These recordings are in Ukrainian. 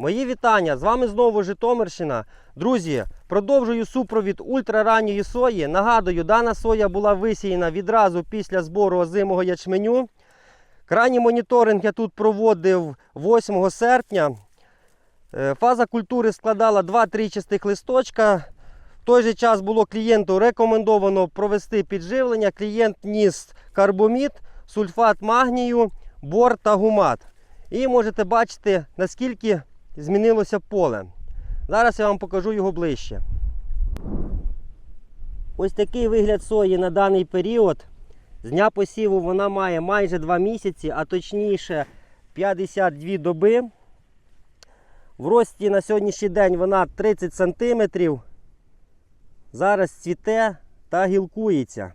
Мої вітання! З вами знову Житомирщина. Друзі, продовжую супровід ультраранньої сої. Нагадую, дана соя була висіяна відразу після збору озимого ячменю. Крайній моніторинг я тут проводив 8 серпня. Е, Фаза культури складала 2-3 чистих листочка. В той же час було клієнту рекомендовано провести підживлення. Клієнт ніс карбомід, сульфат магнію, бор та гумат. І можете бачити, наскільки змінилося поле. Зараз я вам покажу його ближче. Ось такий вигляд сої на даний період. З дня посіву вона має майже 2 місяці, а точніше 52 доби. В рості на сьогоднішній день вона 30 см. Зараз цвіте та гілкується.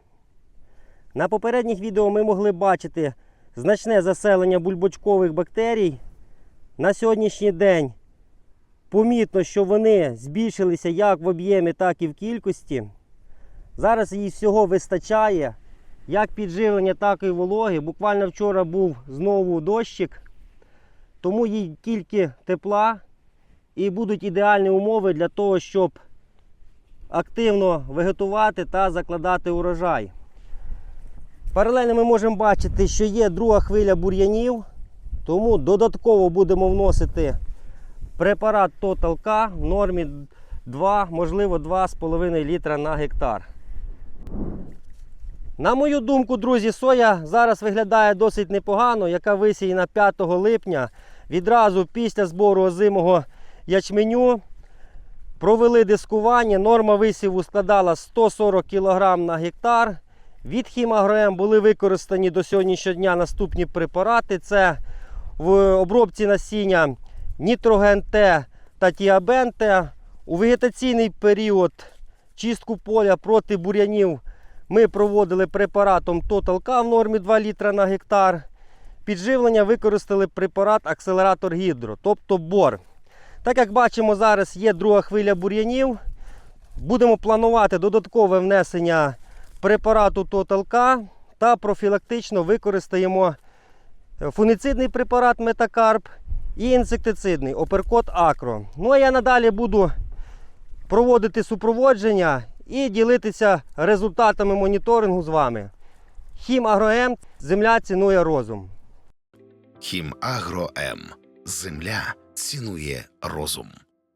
На попередніх відео ми могли бачити значне заселення бульбочкових бактерій. На сьогоднішній день помітно, що вони збільшилися як в об'ємі, так і в кількості. Зараз їй всього вистачає, як підживлення, так і вологи. Буквально вчора був знову дощик, тому їй тільки тепла і будуть ідеальні умови для того, щоб активно вегетувати та закладати урожай. Паралельно ми можемо бачити, що є друга хвиля бур'янів, тому додатково будемо вносити препарат Total K в нормі 2, можливо 2,5 літра на гектар. На мою думку, друзі, соя зараз виглядає досить непогано, яка висіяна 5 липня. Відразу після збору озимого ячменю провели дискування. Норма висіву складала 140 кг на гектар. Від Хімагроем були використані до сьогоднішнього дня наступні препарати. Це в обробці насіння Нітроген Т та Тіабен Т. У вегетаційний період чистку поля проти бур'янів ми проводили препаратом Total K в нормі 2 літра на гектар. Підживлення використали препарат акселератор гідро, тобто бор. Так як бачимо, зараз є друга хвиля бур'янів. Будемо планувати додаткове внесення препарату Total K та профілактично використаємо фунгіцидний препарат Метакарп і інсектицидний Оперкот Акро. Ну а я надалі буду проводити супроводження і ділитися результатами моніторингу з вами. Хім Агроем земля цінує розум. Хімагро М. Земля цінує розум.